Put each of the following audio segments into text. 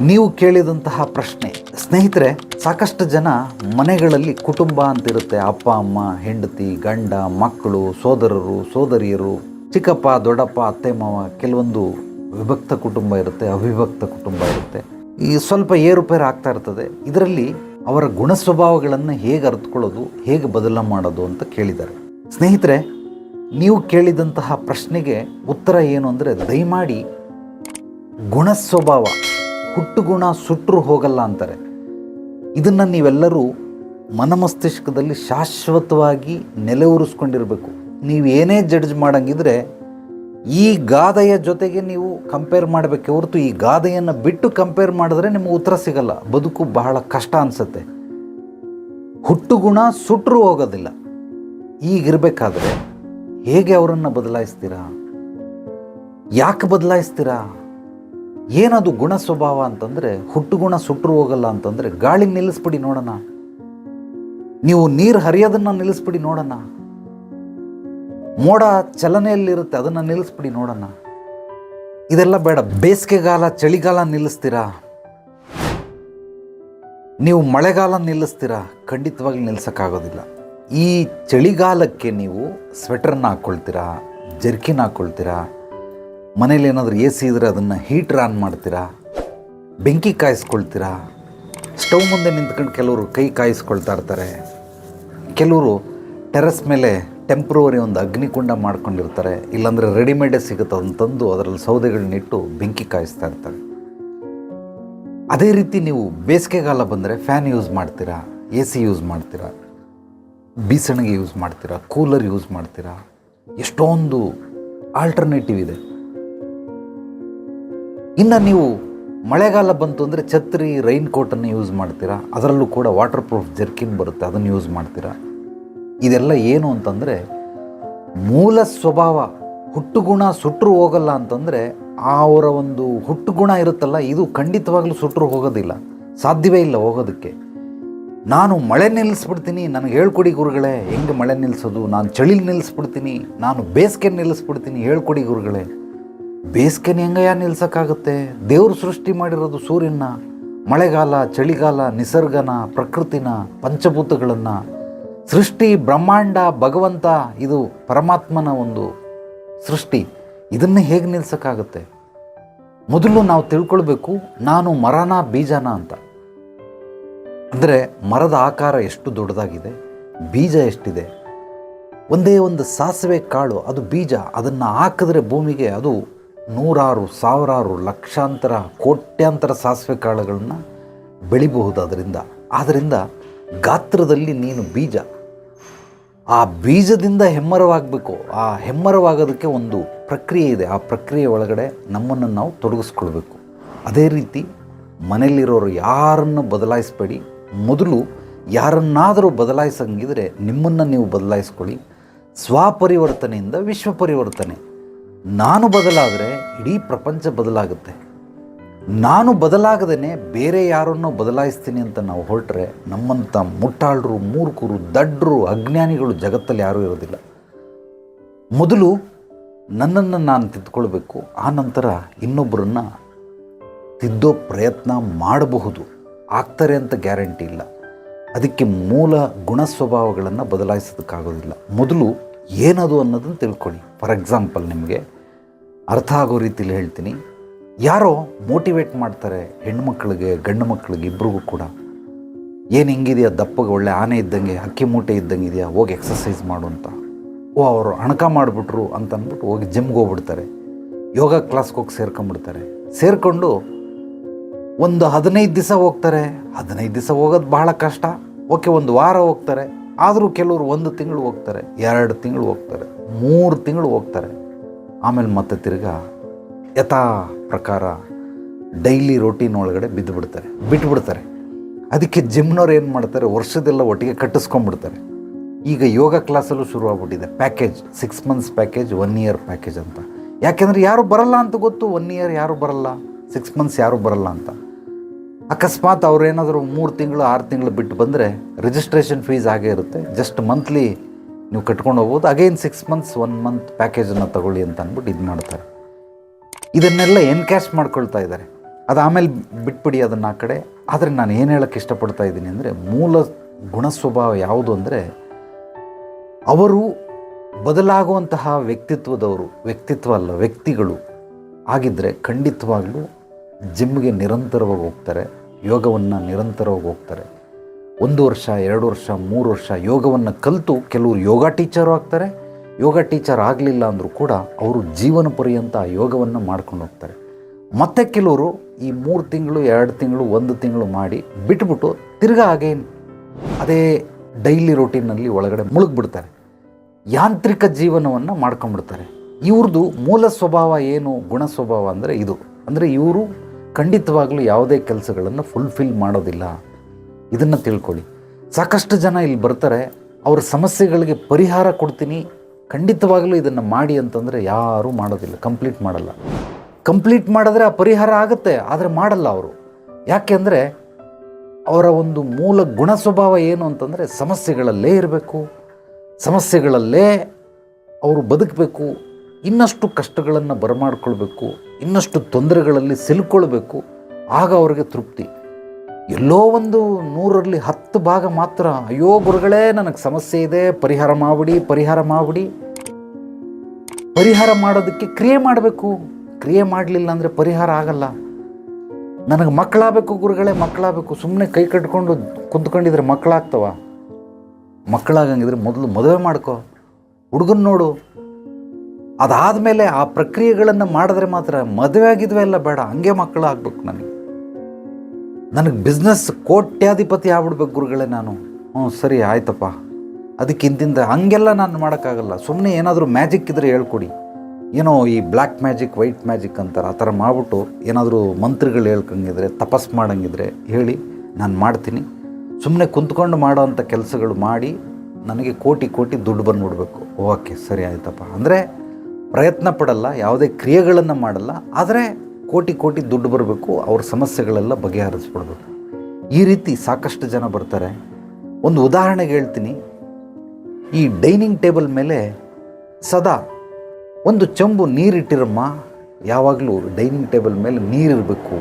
ನೀವು ಕೇಳಿದಂತಹ ಪ್ರಶ್ನೆ. ಸ್ನೇಹಿತರೆ, ಸಾಕಷ್ಟು ಜನ ಮನೆಗಳಲ್ಲಿ ಕುಟುಂಬ ಅಂತಿರುತ್ತೆ. ಅಪ್ಪ, ಅಮ್ಮ, ಹೆಂಡತಿ, ಗಂಡ, ಮಕ್ಕಳು, ಸೋದರರು, ಸೋದರಿಯರು, ಚಿಕ್ಕಪ್ಪ, ದೊಡ್ಡಪ್ಪ, ಅತ್ತೆ, ಮಾವ, ಕೆಲವೊಂದು ವಿಭಕ್ತ ಕುಟುಂಬ ಇರುತ್ತೆ, ಅವಿಭಕ್ತ ಕುಟುಂಬ ಇರುತ್ತೆ. ಈ ಸ್ವಲ್ಪ ಏರುಪೇರು ಆಗ್ತಾ ಇರ್ತದೆ. ಇದರಲ್ಲಿ ಅವರ ಗುಣ ಸ್ವಭಾವಗಳನ್ನು ಹೇಗೆ ಅರ್ಥಕೊಳ್ಳೋದು ಹೇಗೆ ಬದಲ ಮಾಡೋದು ಅಂತ ಕೇಳಿದ್ದಾರೆ. ಸ್ನೇಹಿತರೆ, ನೀವು ಕೇಳಿದಂತಹ ಪ್ರಶ್ನೆಗೆ ಉತ್ತರ ಏನು ಅಂದರೆ, ದಯಮಾಡಿ ಗುಣ ಸ್ವಭಾವ ಹುಟ್ಟು ಗುಣ ಸುಟ್ಟರು ಹೋಗಲ್ಲ ಅಂತಾರೆ. ಇದನ್ನು ನೀವೆಲ್ಲರೂ ಮನಮಸ್ತಿಷ್ಕದಲ್ಲಿ ಶಾಶ್ವತವಾಗಿ ನೆಲೆಯೂರಿಸ್ಕೊಂಡಿರಬೇಕು ನೀವು ಏನೇ ಜಡ್ಜ್ ಮಾಡಂಗಿದ್ರೆ ಈ ಗಾದೆಯ ಜೊತೆಗೆ ನೀವು ಕಂಪೇರ್ ಮಾಡಬೇಕೆ ಹೊರತು ಈ ಗಾದೆಯನ್ನು ಬಿಟ್ಟು ಕಂಪೇರ್ ಮಾಡಿದ್ರೆ ನಿಮಗೆ ಉತ್ತರ ಸಿಗಲ್ಲ. ಬದುಕು ಬಹಳ ಕಷ್ಟ ಅನಿಸುತ್ತೆ. ಹುಟ್ಟು ಗುಣ ಸುಟ್ಟರು ಹೋಗೋದಿಲ್ಲ ಈಗಿರಬೇಕಾದ್ರೆ ಹೇಗೆ ಅವರನ್ನು ಬದಲಾಯಿಸ್ತೀರಾ? ಯಾಕೆ ಬದಲಾಯಿಸ್ತೀರಾ? ಏನದು ಗುಣ ಸ್ವಭಾವ ಅಂತಂದರೆ ಹುಟ್ಟು ಗುಣ ಸುಟ್ಟರು ಹೋಗಲ್ಲ ಅಂತಂದರೆ, ಗಾಳಿ ನಿಲ್ಲಿಸ್ಬಿಡಿ ನೋಡೋಣ. ನೀವು ನೀರು ಹರಿಯೋದನ್ನು ನಿಲ್ಲಿಸ್ಬಿಡಿ ನೋಡೋಣ. ಮೋಡ ಚಲನೆಯಲ್ಲಿರುತ್ತೆ, ಅದನ್ನು ನಿಲ್ಲಿಸ್ಬಿಡಿ ನೋಡೋಣ. ಇದೆಲ್ಲ ಬೇಡ, ಬೇಸಿಗೆಗಾಲ, ಚಳಿಗಾಲ ನಿಲ್ಲಿಸ್ತೀರಾ? ನೀವು ಮಳೆಗಾಲ ನಿಲ್ಲಿಸ್ತೀರಾ? ಖಂಡಿತವಾಗಿ ನಿಲ್ಲಿಸೋಕ್ಕಾಗೋದಿಲ್ಲ ಈ ಚಳಿಗಾಲಕ್ಕೆ ನೀವು ಸ್ವೆಟರ್ನ ಹಾಕ್ಕೊಳ್ತೀರಾ ಜರ್ಕಿನ ಹಾಕ್ಕೊಳ್ತೀರಾ ಮನೇಲಿ ಏನಾದರೂ ಎ ಸಿ ಇದ್ರೆ ಅದನ್ನು ಹೀಟ್ರ್ ಆನ್ ಮಾಡ್ತೀರಾ? ಬೆಂಕಿ ಕಾಯಿಸ್ಕೊಳ್ತೀರಾ? ಸ್ಟವ್ ಮುಂದೆ ನಿಂತ್ಕೊಂಡು ಕೆಲವರು ಕೈ ಕಾಯಿಸ್ಕೊಳ್ತಾ ಇರ್ತಾರೆ. ಕೆಲವರು ಟೆರೆಸ್ ಮೇಲೆ ಟೆಂಪ್ರವರಿ ಒಂದು ಅಗ್ನಿಕುಂಡ ಮಾಡ್ಕೊಂಡಿರ್ತಾರೆ. ಇಲ್ಲಾಂದರೆ ರೆಡಿಮೇಡೇ ಸಿಗುತ್ತೆ. ಅದನ್ನು ತಂದು ಅದರಲ್ಲಿ ಸೌದೆಗಳನ್ನಿಟ್ಟು ಬೆಂಕಿ ಕಾಯಿಸ್ತಾ ಇರ್ತಾರೆ. ಅದೇ ರೀತಿ ನೀವು ಬೇಸಿಗೆಗಾಲ ಬಂದರೆ ಫ್ಯಾನ್ ಯೂಸ್ ಮಾಡ್ತೀರಾ? ಎ ಸಿ ಯೂಸ್ ಮಾಡ್ತೀರಾ? ಬೀಸಣಿಗೆ ಯೂಸ್ ಮಾಡ್ತೀರಾ? ಕೂಲರ್ ಯೂಸ್ ಮಾಡ್ತೀರಾ? ಎಷ್ಟೊಂದು ಆಲ್ಟರ್ನೇಟಿವ್ ಇದೆ. ಇನ್ನು ನೀವು ಮಳೆಗಾಲ ಬಂತು ಅಂದರೆ ಛತ್ರಿ ರೈನ್ ಕೋಟನ್ನು ಯೂಸ್ ಮಾಡ್ತೀರಾ? ಅದರಲ್ಲೂ ಕೂಡ ವಾಟರ್ ಪ್ರೂಫ್ ಜರ್ಕಿನ್ ಬರುತ್ತೆ, ಅದನ್ನು ಯೂಸ್ ಮಾಡ್ತೀರಾ? ಇದೆಲ್ಲ ಏನು ಅಂತಂದರೆ ಮೂಲ ಸ್ವಭಾವ, ಹುಟ್ಟುಗುಣ ಸುಟ್ಟರು ಹೋಗಲ್ಲ ಅಂತಂದರೆ ಅವರ ಒಂದು ಹುಟ್ಟುಗುಣ ಇರುತ್ತಲ್ಲ, ಇದು ಖಂಡಿತವಾಗ್ಲೂ ಸುಟ್ಟರು ಹೋಗೋದಿಲ್ಲ, ಸಾಧ್ಯವೇ ಇಲ್ಲ ಹೋಗೋದಕ್ಕೆ. ನಾನು ಮಳೆ ನಿಲ್ಲಿಸ್ಬಿಡ್ತೀನಿ, ನನಗೆ ಹೇಳ್ಕೊಡಿ ಗುರುಗಳೇ, ಹೆಂಗೆ ಮಳೆ ನಿಲ್ಲಿಸೋದು ನಾನು ಚಳಿ ನಿಲ್ಲಿಸ್ಬಿಡ್ತೀನಿ, ನಾನು ಬೇಸಿಗೆ ನಿಲ್ಲಿಸ್ಬಿಡ್ತೀನಿ, ಹೇಳ್ಕೊಡಿ ಗುರುಗಳೇ. ಬೇಸಿಗೆನ ಹೆಂಗಯ್ಯ ನಿಲ್ಸೋಕ್ಕಾಗುತ್ತೆ? ದೇವ್ರು ಸೃಷ್ಟಿ ಮಾಡಿರೋದು ಸೂರ್ಯನ ಮಳೆಗಾಲ, ಚಳಿಗಾಲ, ನಿಸರ್ಗನ, ಪ್ರಕೃತಿನ, ಪಂಚಭೂತಗಳನ್ನು. ಸೃಷ್ಟಿ ಬ್ರಹ್ಮಾಂಡ, ಭಗವಂತ, ಇದು ಪರಮಾತ್ಮನ ಒಂದು ಸೃಷ್ಟಿ. ಇದನ್ನು ಹೇಗೆ ನಿಲ್ಸೋಕ್ಕಾಗುತ್ತೆ? ಮೊದಲು ನಾವು ತಿಳ್ಕೊಳ್ಬೇಕು, ನಾನು ಮರನ ಬೀಜನ ಅಂತ. ಅಂದರೆ ಮರದ ಆಕಾರ ಎಷ್ಟು ದೊಡ್ಡದಾಗಿದೆ, ಬೀಜ ಎಷ್ಟಿದೆ? ಒಂದೇ ಒಂದು ಸಾಸಿವೆ ಕಾಳು, ಅದು ಬೀಜ, ಅದನ್ನು ಹಾಕಿದ್ರೆ ಭೂಮಿಗೆ ಅದು ನೂರಾರು, ಸಾವಿರಾರು ಲಕ್ಷಾಂತರ, ಕೋಟ್ಯಾಂತರ ಸಾಸಿವೆ ಕಾಳುಗಳನ್ನು ಬೆಳಿಬಹುದು ಅದರಿಂದ ಆದ್ದರಿಂದ ಗಾತ್ರದಲ್ಲಿ ನೀನು ಬೀಜ. ಆ ಬೀಜದಿಂದ ಹೆಮ್ಮರವಾಗಬೇಕು. ಆ ಹೆಮ್ಮರವಾಗೋದಕ್ಕೆ ಒಂದು ಪ್ರಕ್ರಿಯೆ ಇದೆ. ಆ ಪ್ರಕ್ರಿಯೆ ಒಳಗಡೆ ನಮ್ಮನ್ನು ನಾವು ತೊಡಗಿಸ್ಕೊಳ್ಬೇಕು. ಅದೇ ರೀತಿ ಮನೆಯಲ್ಲಿರೋರು ಯಾರನ್ನು ಬದಲಾಯಿಸಬೇಡಿ. ಮೊದಲು ಯಾರನ್ನಾದರೂ ಬದಲಾಯಿಸಂಗಿದ್ರೆ ನಿಮ್ಮನ್ನು ನೀವು ಬದಲಾಯಿಸ್ಕೊಳ್ಳಿ. ಸ್ವಪರಿವರ್ತನೆಯಿಂದ ವಿಶ್ವ ಪರಿವರ್ತನೆ. ನಾನು ಬದಲಾದರೆ ಇಡೀ ಪ್ರಪಂಚ ಬದಲಾಗುತ್ತೆ. ನಾನು ಬದಲಾಗದೇ ಬೇರೆ ಯಾರನ್ನು ಬದಲಾಯಿಸ್ತೀನಿ ಅಂತ ನಾವು ಹೊರಟ್ರೆ ನಮ್ಮಂಥ ಮುಟ್ಟಾಳರು, ಮೂರ್ಖರು, ದಡ್ರು, ಅಜ್ಞಾನಿಗಳು ಜಗತ್ತಲ್ಲಿ ಯಾರೂ ಇರೋದಿಲ್ಲ. ಮೊದಲು ನನ್ನನ್ನು ನಾನು ತಿದ್ದುಕೊಳ್ಬೇಕು ಆ ನಂತರ ಇನ್ನೊಬ್ಬರನ್ನು ತಿದ್ದೋ ಪ್ರಯತ್ನ ಮಾಡಬಹುದು. ಆಗ್ತಾರೆ ಅಂತ ಗ್ಯಾರಂಟಿ ಇಲ್ಲ. ಅದಕ್ಕೆ ಮೂಲ ಗುಣ ಸ್ವಭಾವಗಳನ್ನು ಬದಲಾಯಿಸೋದಕ್ಕಾಗೋದಿಲ್ಲ. ಮೊದಲು ಏನದು ಅನ್ನೋದನ್ನು ತಿಳ್ಕೊಳ್ಳಿ. ಫಾರ್ ಎಕ್ಸಾಂಪಲ್ ನಿಮಗೆ ಅರ್ಥ ಆಗೋ ರೀತಿಯಲ್ಲಿ ಹೇಳ್ತೀನಿ. ಯಾರೋ ಮೋಟಿವೇಟ್ ಮಾಡ್ತಾರೆ ಹೆಣ್ಮಕ್ಳಿಗೆ, ಗಂಡು ಮಕ್ಕಳಿಗೆ ಇಬ್ರಿಗೂ ಕೂಡ. ಏನು ಹಿಂಗಿದೆಯಾ ದಪ್ಪಗೆ ಒಳ್ಳೆ ಆನೆ ಇದ್ದಂಗೆ, ಅಕ್ಕಿ ಮೂಟೆ ಇದ್ದಂಗೆ ಇದೆಯಾ ಹೋಗಿ ಎಕ್ಸಸೈಸ್ ಮಾಡು ಅಂತ. ಓ, ಅವರು ಅಣಕ ಮಾಡಿಬಿಟ್ರು ಅಂತ ಅಂದ್ಬಿಟ್ಟು ಹೋಗಿ ಜಿಮ್ಗೆ ಹೋಗ್ಬಿಡ್ತಾರೆ. ಯೋಗ ಕ್ಲಾಸ್ಗೆ ಹೋಗಿ ಸೇರ್ಕೊಂಡ್ಬಿಡ್ತಾರೆ. ಸೇರಿಕೊಂಡು ಒಂದು ಹದಿನೈದು ದಿವಸ ಹೋಗ್ತಾರೆ. ಹದಿನೈದು ದಿವಸ ಹೋಗೋದು ಬಹಳ ಕಷ್ಟ. ಓಕೆ, ಒಂದು ವಾರ ಹೋಗ್ತಾರೆ. ಆದರೂ ಕೆಲವರು ಒಂದು ತಿಂಗಳು ಹೋಗ್ತಾರೆ. ಎರಡು ತಿಂಗಳು ಹೋಗ್ತಾರೆ. ಮೂರು ತಿಂಗಳು ಹೋಗ್ತಾರೆ. ಆಮೇಲೆ ಮತ್ತೆ ತಿರ್ಗಾ ಯಥಾ ಪ್ರಕಾರ ಡೈಲಿ ರೋಟೀನ್ ಒಳಗಡೆ ಬಿದ್ದು ಬಿಡ್ತಾರೆ ಬಿಟ್ಬಿಡ್ತಾರೆ. ಅದಕ್ಕೆ ಜಿಮ್ನವ್ರು ಏನು ಮಾಡ್ತಾರೆ, ವರ್ಷದೆಲ್ಲ ಒಟ್ಟಿಗೆ ಕಟ್ಟಿಸ್ಕೊಂಡ್ಬಿಡ್ತಾರೆ. ಈಗ ಯೋಗ ಕ್ಲಾಸಲ್ಲೂ ಶುರುವಾಗ್ಬಿಟ್ಟಿದೆ package six months package one year package ಅಂತ. ಯಾಕೆಂದರೆ ಯಾರು ಬರಲ್ಲ ಅಂತ ಗೊತ್ತು ಒನ್ ಇಯರ್ ಯಾರು ಬರಲ್ಲ ಸಿಕ್ಸ್ ಮಂತ್ಸ್ ಯಾರು ಬರಲ್ಲ ಅಂತ. ಅಕಸ್ಮಾತ್ ಅವ್ರು ಏನಾದರೂ ಮೂರು ತಿಂಗಳು, ಆರು ತಿಂಗಳು ಬಿಟ್ಟು ಬಂದರೆ ರಿಜಿಸ್ಟ್ರೇಷನ್ ಫೀಸ್ ಆಗೇ ಇರುತ್ತೆ ಜಸ್ಟ್ ಮಂತ್ಲಿ ನೀವು ಕಟ್ಕೊಂಡು ಹೋಗ್ಬೋದು. Again six months one month ಪ್ಯಾಕೇಜನ್ನು ತಗೊಳ್ಳಿ ಅಂತ ಅಂದ್ಬಿಟ್ಟು ಇದು ಮಾಡ್ತಾರೆ. ಇದನ್ನೆಲ್ಲ ಎನ್ಕ್ಯಾಶ್ ಮಾಡ್ಕೊಳ್ತಾ ಇದ್ದಾರೆ? ಅದು ಆಮೇಲೆ ಬಿಟ್ಬಿಡಿ ಅದನ್ನು ಆ ಕಡೆ. ಆದರೆ ನಾನು ಏನು ಹೇಳೋಕ್ಕೆ ಇಷ್ಟಪಡ್ತಾ ಇದ್ದೀನಿ ಅಂದರೆ ಮೂಲ ಗುಣ ಸ್ವಭಾವ ಯಾವುದು ಅಂದರೆ ಅವರು ಬದಲಾಗುವಂತಹ ವ್ಯಕ್ತಿತ್ವದವರು, ವ್ಯಕ್ತಿತ್ವ ಅಲ್ಲ, ವ್ಯಕ್ತಿಗಳು ಆಗಿದ್ದರೆ ಖಂಡಿತವಾಗಲೂ ಜಿಮ್ಗೆ ನಿರಂತರವಾಗಿ ಹೋಗ್ತಾರೆ, ಯೋಗವನ್ನು ನಿರಂತರವಾಗಿ ಹೋಗ್ತಾರೆ. ಒಂದು ವರ್ಷ, ಎರಡು ವರ್ಷ, ಮೂರು ವರ್ಷ ಯೋಗವನ್ನು ಕಲಿತು ಕೆಲವರು ಯೋಗ ಟೀಚರು ಆಗ್ತಾರೆ. ಯೋಗ ಟೀಚರ್ ಆಗಲಿಲ್ಲ ಅಂದರೂ ಕೂಡ ಅವರು ಜೀವನ ಪರ್ಯಂತ ಯೋಗವನ್ನು ಮಾಡ್ಕೊಂಡು ಹೋಗ್ತಾರೆ. ಮತ್ತೆ ಕೆಲವರು ಈ ಮೂರು ತಿಂಗಳು, ಎರಡು ತಿಂಗಳು, ಒಂದು ತಿಂಗಳು ಮಾಡಿ ಬಿಟ್ಬಿಟ್ಟು ತಿರ್ಗಾ ಹಾಗೇನು ಅದೇ ಡೈಲಿ ರೊಟೀನಲ್ಲಿ ಒಳಗಡೆ ಮುಳುಗ್ಬಿಡ್ತಾರೆ. ಯಾಂತ್ರಿಕ ಜೀವನವನ್ನು ಮಾಡ್ಕೊಂಡ್ಬಿಡ್ತಾರೆ. ಇವ್ರದ್ದು ಮೂಲ ಸ್ವಭಾವ ಏನು, ಗುಣ ಸ್ವಭಾವ ಅಂದರೆ ಇದು. ಅಂದರೆ ಇವರು ಖಂಡಿತವಾಗಲೂ ಯಾವುದೇ ಕೆಲಸಗಳನ್ನು ಫುಲ್ಫಿಲ್ ಮಾಡೋದಿಲ್ಲ. ಇದನ್ನು ತಿಳ್ಕೊಳ್ಳಿ. ಸಾಕಷ್ಟು ಜನ ಇಲ್ಲಿ ಬರ್ತಾರೆ, ಅವ್ರ ಸಮಸ್ಯೆಗಳಿಗೆ ಪರಿಹಾರ ಕೊಡ್ತೀನಿ, ಖಂಡಿತವಾಗಲೂ ಇದನ್ನು ಮಾಡಿ ಅಂತಂದರೆ ಯಾರೂ ಮಾಡೋದಿಲ್ಲ ಕಂಪ್ಲೀಟ್ ಮಾಡಲ್ಲ. ಕಂಪ್ಲೀಟ್ ಮಾಡಿದ್ರೆ ಆ ಪರಿಹಾರ ಆಗುತ್ತೆ, ಆದರೆ ಮಾಡಲ್ಲ ಅವರು. ಯಾಕೆ ಅಂದರೆ ಅವರ ಒಂದು ಮೂಲ ಗುಣ ಸ್ವಭಾವ ಏನು ಅಂತಂದರೆ ಸಮಸ್ಯೆಗಳಲ್ಲೇ ಇರಬೇಕು, ಸಮಸ್ಯೆಗಳಲ್ಲೇ ಅವರು ಬದುಕಬೇಕು, ಇನ್ನಷ್ಟು ಕಷ್ಟಗಳನ್ನು ಬರಮಾಡ್ಕೊಳ್ಬೇಕು, ಇನ್ನಷ್ಟು ತೊಂದರೆಗಳಲ್ಲಿ ಸಿಲ್ಕೊಳ್ಬೇಕು, ಆಗ ಅವರಿಗೆ ತೃಪ್ತಿ. ಎಲ್ಲೋ ಒಂದು ನೂರರಲ್ಲಿ ಹತ್ತು ಭಾಗ ಮಾತ್ರ, ಅಯ್ಯೋ ಗುರುಗಳೇ, ನನಗೆ ಸಮಸ್ಯೆ ಇದೆ, ಪರಿಹಾರ ಮಾಡಿಬಿಡಿ ಪರಿಹಾರ ಮಾಡಿಬಿಡಿ. ಪರಿಹಾರ ಮಾಡೋದಕ್ಕೆ ಕ್ರಿಯೆ ಮಾಡಬೇಕು. ಕ್ರಿಯೆ ಮಾಡಲಿಲ್ಲ ಅಂದರೆ ಪರಿಹಾರ ಆಗಲ್ಲ. ನನಗೆ ಮಕ್ಕಳಾಗಬೇಕು ಗುರುಗಳೇ, ಮಕ್ಕಳಾಗಬೇಕು. ಸುಮ್ಮನೆ ಕೈ ಕಟ್ಕೊಂಡು ಕುಂತ್ಕೊಂಡಿದ್ರೆ ಮಕ್ಕಳಾಗ್ತವ? ಮಕ್ಕಳಾಗಂಗಿದ್ರೆ ಮೊದಲು ಮದುವೆ ಮಾಡ್ಕೋ. ಹುಡುಗನ ನೋಡು. ಅದಾದಮೇಲೆ ಆ ಪ್ರಕ್ರಿಯೆಗಳನ್ನು ಮಾಡಿದ್ರೆ ಮಾತ್ರ ಮದುವೆ ಆಗಿದ್ವೇ ಎಲ್ಲ ಬೇಡ, ಹಂಗೆ ಮಕ್ಕಳು ಆಗ್ಬೇಕು ನನಗೆ. ನನಗೆ ಬಿಸ್ನೆಸ್ ಕೋಟ್ಯಾಧಿಪತಿ ಆಗ್ಬಿಡ್ಬೇಕು ಗುರುಗಳೇ ನಾನು. ಹ್ಞೂ, ಸರಿ, ಆಯ್ತಪ್ಪ. ಅದಕ್ಕೆ ಇಂದಿಂದ ಹಂಗೆಲ್ಲ ನಾನು ಮಾಡೋಕ್ಕಾಗಲ್ಲ. ಸುಮ್ಮನೆ ಏನಾದರೂ ಮ್ಯಾಜಿಕ್ ಇದ್ದರೆ ಹೇಳ್ಕೊಡಿ. ಏನೋ ಈ ಬ್ಲ್ಯಾಕ್ ಮ್ಯಾಜಿಕ್ ವೈಟ್ ಮ್ಯಾಜಿಕ್ ಅಂತಾರೆ, ಆ ಥರ ಮಾಡ್ಬಿಟ್ಟು ಏನಾದರೂ ಮಂತ್ರಗಳು ಹೇಳ್ಕಂಗಿದ್ರೆ, ತಪಸ್ ಮಾಡಂಗಿದ್ರೆ ಹೇಳಿ ನಾನು ಮಾಡ್ತೀನಿ. ಸುಮ್ಮನೆ ಕುಂತ್ಕೊಂಡು ಮಾಡೋ ಅಂಥ ಕೆಲಸಗಳು ಮಾಡಿ ನನಗೆ ಕೋಟಿ ಕೋಟಿ ದುಡ್ಡು ಬಂದುಬಿಡ್ಬೇಕು. ಓಕೆ, ಸರಿ, ಆಯ್ತಪ್ಪ. ಅಂದರೆ ಪ್ರಯತ್ನ ಪಡಲ್ಲ, ಯಾವುದೇ ಕ್ರಿಯೆಗಳನ್ನು ಮಾಡಲ್ಲ. ಆದರೆ ಕೋಟಿ ಕೋಟಿ ದುಡ್ಡು ಬರಬೇಕು, ಅವ್ರ ಸಮಸ್ಯೆಗಳೆಲ್ಲ ಬಗೆಹರಿಸ್ಬಿಡ್ಬೇಕು. ಈ ರೀತಿ ಸಾಕಷ್ಟು ಜನ ಬರ್ತಾರೆ. ಒಂದು ಉದಾಹರಣೆಗೆ ಹೇಳ್ತೀನಿ. ಈ ಡೈನಿಂಗ್ ಟೇಬಲ್ ಮೇಲೆ ಸದಾ ಒಂದು ಚಂಬು ನೀರಿಟ್ಟಿರಮ್ಮ ಯಾವಾಗಲೂ ಡೈನಿಂಗ್ ಟೇಬಲ್ ಮೇಲೆ ನೀರಿರಬೇಕು.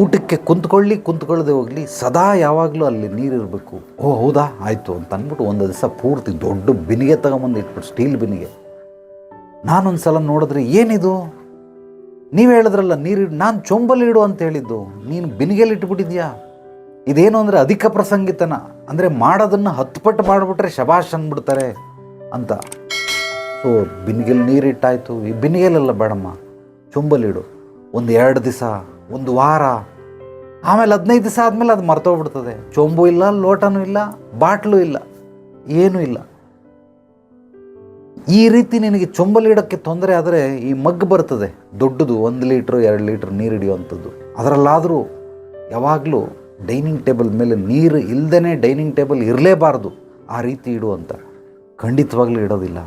ಊಟಕ್ಕೆ ಕುಂತ್ಕೊಳ್ಳಿ, ಕುಂತ್ಕೊಳ್ಳದೆ ಹೋಗಲಿ, ಸದಾ ಯಾವಾಗಲೂ ಅಲ್ಲಿ ನೀರಿರಬೇಕು. ಓ, ಹೌದಾ? ಆಯಿತು ಅಂತ ಅಂದ್ಬಿಟ್ಟು ಒಂದು ದಿವಸ ಪೂರ್ತಿ ದೊಡ್ಡ ಬಿನಿಗೆ ತಗೊಂಬಂದು ಇಟ್ಬಿಟ್ಟು, ಸ್ಟೀಲ್ ಬಿನಿಗೆ. ನಾನೊಂದು ಸಲ ನೋಡಿದ್ರೆ ಏನಿದು? ನೀವು ಹೇಳಿದ್ರಲ್ಲ, ನೀರು ನಾನು ಚೊಂಬಲ್ಲಿ ಇಡು ಅಂತ ಹೇಳಿದ್ದು. ನೀನು ಬಿನಿಗೆಲ್ಲಿ ಇಟ್ಬಿಟ್ಟಿದ್ಯಾ? ಇದೇನು ಅಂದರೆ ಅಧಿಕ ಪ್ರಸಂಗಿತನ. ಅಂದರೆ ಮಾಡೋದನ್ನು ಹತ್ತು ಪಟ್ಟು ಮಾಡಿಬಿಟ್ರೆ ಶಬಾಷ್ ಅಂದ್ಬಿಡ್ತಾರೆ ಅಂತ. ಸೊ ಬಿನಿಗೆಲ್ ನೀರಿಟ್ಟಾಯಿತು ಈ ಬಿನಿಗೆಲ್ಲ ಬೇಡಮ್ಮ ಚೊಂಬಲ್ಲಿಡು ಒಂದು ಎರಡು ದಿವಸ ಒಂದು ವಾರ. ಆಮೇಲೆ ಹದಿನೈದು ದಿವಸ ಆದಮೇಲೆ ಅದು ಮರ್ತೋಗ್ಬಿಡ್ತದೆ. ಚೊಂಬು ಇಲ್ಲ, ಲೋಟನೂ ಇಲ್ಲ, ಬಾಟ್ಲು ಇಲ್ಲ, ಏನೂ ಇಲ್ಲ. ಈ ರೀತಿ ನಿನಗೆ ಚೊಂಬಲಿಡೋಕ್ಕೆ ತೊಂದರೆ ಆದರೆ ಈ ಮಗ್ ಬರ್ತದೆ. ದೊಡ್ಡದು ಒಂದು ಲೀಟ್ರ್, ಎರಡು ಲೀಟ್ರ್ ನೀರು ಹಿಡಿಯುವಂಥದ್ದು. ಅದರಲ್ಲಾದರೂ ಯಾವಾಗಲೂ ಡೈನಿಂಗ್ ಟೇಬಲ್ ಮೇಲೆ ನೀರು ಇಲ್ಲದೇ ಡೈನಿಂಗ್ ಟೇಬಲ್ ಇರಲೇಬಾರ್ದು. ಆ ರೀತಿ ಇಡುವಂತ ಖಂಡಿತವಾಗ್ಲೂ ಇಡೋದಿಲ್ಲ.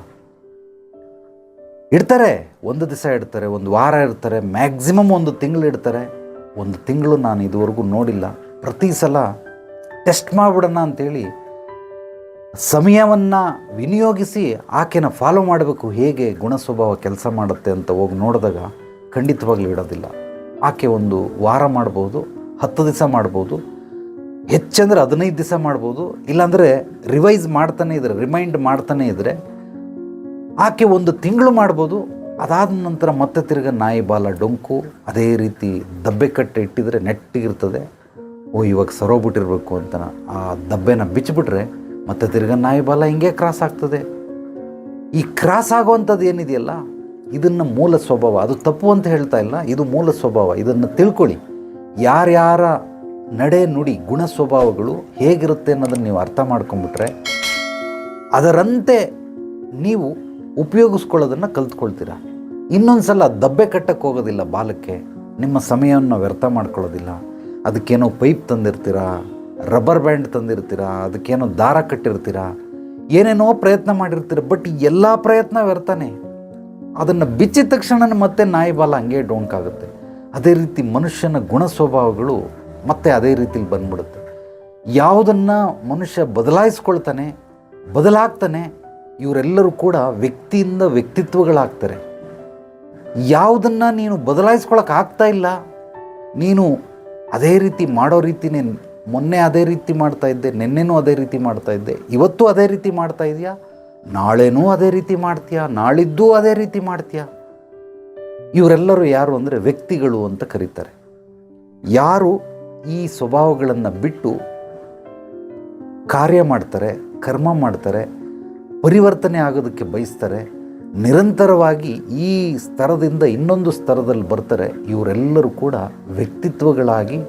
ಇಡ್ತಾರೆ, ಒಂದು ದಿವಸ ಇಡ್ತಾರೆ, ಒಂದು ವಾರ ಇಡ್ತಾರೆ, ಮ್ಯಾಕ್ಸಿಮಮ್ ಒಂದು ತಿಂಗಳು ಇಡ್ತಾರೆ. ಒಂದು ತಿಂಗಳು ನಾನು ಇದುವರೆಗೂ ನೋಡಿಲ್ಲ. ಪ್ರತಿ ಸಲ ಟೆಸ್ಟ್ ಮಾಡಿಬಿಡೋಣ ಅಂತೇಳಿ ಸಮಯವನ್ನು ವಿನಿಯೋಗಿಸಿ ಆಕೆನ ಫಾಲೋ ಮಾಡಬೇಕು, ಹೇಗೆ ಗುಣ ಸ್ವಭಾವ ಕೆಲಸ ಮಾಡುತ್ತೆ ಅಂತ ಹೋಗಿ ನೋಡಿದಾಗ ಖಂಡಿತವಾಗ್ಲೂ ಇಡೋದಿಲ್ಲ. ಆಕೆ ಒಂದು ವಾರ ಮಾಡ್ಬೋದು, ಹತ್ತು ದಿವಸ ಮಾಡ್ಬೋದು, ಹೆಚ್ಚಂದರೆ ಹದಿನೈದು ದಿವಸ ಮಾಡ್ಬೋದು, ಇಲ್ಲಾಂದರೆ ರಿವೈಸ್ ಮಾಡ್ತಾನೆ ಇದ್ರೆ ರಿಮೈಂಡ್ ಮಾಡ್ತಾನೆ ಇದ್ದರೆ ಆಕೆ ಒಂದು ತಿಂಗಳು ಮಾಡ್ಬೋದು, ಅದಾದ ನಂತರ ಮತ್ತೆ ತಿರ್ಗ ನಾಯಿ ಬಾಲ ಡೊಂಕು, ಅದೇ ರೀತಿ ದಬ್ಬೆ ಕಟ್ಟೆ ಇಟ್ಟಿದ್ರೆ ನೆಟ್ಟಿಗಿರ್ತದೆ. ಓ, ಇವಾಗ ಸರೋಗ್ಬಿಟ್ಟಿರಬೇಕು ಅಂತ ಆ ದಬ್ಬೆನ ಬಿಚ್ಚಿಬಿಟ್ರೆ ಮತ್ತೆ ತಿರ್ಗ ನಾಯಿ ಬಾಲ ಹಿಂಗೆ ಕ್ರಾಸ್ ಆಗ್ತದೆ. ಈ ಕ್ರಾಸ್ ಆಗುವಂಥದ್ದು ಏನಿದೆಯಲ್ಲ, ಇದನ್ನು ಮೂಲ ಸ್ವಭಾವ, ಅದು ತಪ್ಪು ಅಂತ ಹೇಳ್ತಾ ಇಲ್ಲ, ಇದು ಮೂಲ ಸ್ವಭಾವ. ಇದನ್ನು ತಿಳ್ಕೊಳ್ಳಿ. ಯಾರ್ಯಾರ ನಡೆ ನುಡಿ ಗುಣ ಸ್ವಭಾವಗಳು ಹೇಗಿರುತ್ತೆ ಅನ್ನೋದನ್ನು ನೀವು ಅರ್ಥ ಮಾಡ್ಕೊಂಬಿಟ್ರೆ ಅದರಂತೆ ನೀವು ಉಪಯೋಗಿಸ್ಕೊಳ್ಳೋದನ್ನು ಕಲ್ತ್ಕೊಳ್ತೀರ. ಇನ್ನೊಂದು ಸಲ ದಬ್ಬೆ ಕಟ್ಟಕ್ಕೆ ಹೋಗೋದಿಲ್ಲ ಬಾಲಕ್ಕೆ, ನಿಮ್ಮ ಸಮಯವನ್ನು ವ್ಯರ್ಥ ಮಾಡ್ಕೊಳ್ಳೋದಿಲ್ಲ, ಅದಕ್ಕೇನೋ ಪೈಪ್ ತಂದಿರ್ತೀರಾ ರಬ್ಬರ್ ಬ್ಯಾಂಡ್ ತಂದಿರ್ತೀರಾ? ಅದಕ್ಕೇನೋ ದಾರ ಕಟ್ಟಿರ್ತೀರಾ? ಏನೇನೋ ಪ್ರಯತ್ನ ಮಾಡಿರ್ತೀರ, ಬಟ್ ಎಲ್ಲ ಪ್ರಯತ್ನ ವ್ಯರ್ಥನೇ. ಅದನ್ನು ಬಿಚ್ಚಿದ ತಕ್ಷಣ ಮತ್ತೆ ನಾಯಿ ಬಾಲ ಹಂಗೆ ಡೊಂಕಾಗುತ್ತೆ ಅದೇ ರೀತಿ ಮನುಷ್ಯನ ಗುಣ ಸ್ವಭಾವಗಳು ಮತ್ತೆ ಅದೇ ರೀತಿಲಿ ಬಂದ್ಬಿಡುತ್ತೆ. ಯಾವುದನ್ನು ಮನುಷ್ಯ ಬದಲಾಯಿಸ್ಕೊಳ್ತಾನೆ, ಬದಲಾಗ್ತಾನೆ, ಇವರೆಲ್ಲರೂ ಕೂಡ ವ್ಯಕ್ತಿಯಿಂದ ವ್ಯಕ್ತಿತ್ವಗಳಾಗ್ತಾರೆ. ಯಾವುದನ್ನು ನೀನು ಬದಲಾಯಿಸ್ಕೊಳಕ್ಕೆ ಆಗ್ತಾ ಇಲ್ಲ, ನೀನು ಅದೇ ರೀತಿ ಮಾಡೋ ರೀತಿನೇ ಮೊನ್ನೆ ಅದೇ ರೀತಿ ಮಾಡ್ತಾ ಇದ್ದೆ, ನಿನ್ನೆನೂ ಅದೇ ರೀತಿ ಮಾಡ್ತಾ ಇದ್ದೆ, ಇವತ್ತು ಅದೇ ರೀತಿ ಮಾಡ್ತಾ ಇದೆಯಾ? ನಾಳೆನೂ ಅದೇ ರೀತಿ ಮಾಡ್ತೀಯಾ? ನಾಳಿದ್ದೂ ಅದೇ ರೀತಿ ಮಾಡ್ತೀಯಾ? ಇವರೆಲ್ಲರೂ ಯಾರು ಅಂದರೆ ವ್ಯಕ್ತಿಗಳು ಅಂತ ಕರೀತಾರೆ. ಯಾರು ಈ ಸ್ವಭಾವಗಳನ್ನು ಬಿಟ್ಟು ಕಾರ್ಯ ಮಾಡ್ತಾರೆ, ಕರ್ಮ ಮಾಡ್ತಾರೆ, ಪರಿವರ್ತನೆ ಆಗೋದಕ್ಕೆ ಬಯಸ್ತಾರೆ, ನಿರಂತರವಾಗಿ ಈ ಸ್ತರದಿಂದ ಇನ್ನೊಂದು ಸ್ತರದಲ್ಲಿ ಬರ್ತಾರೆ, ಇವರೆಲ್ಲರೂ ಕೂಡ ವ್ಯಕ್ತಿತ್ವಗಳಾಗಿ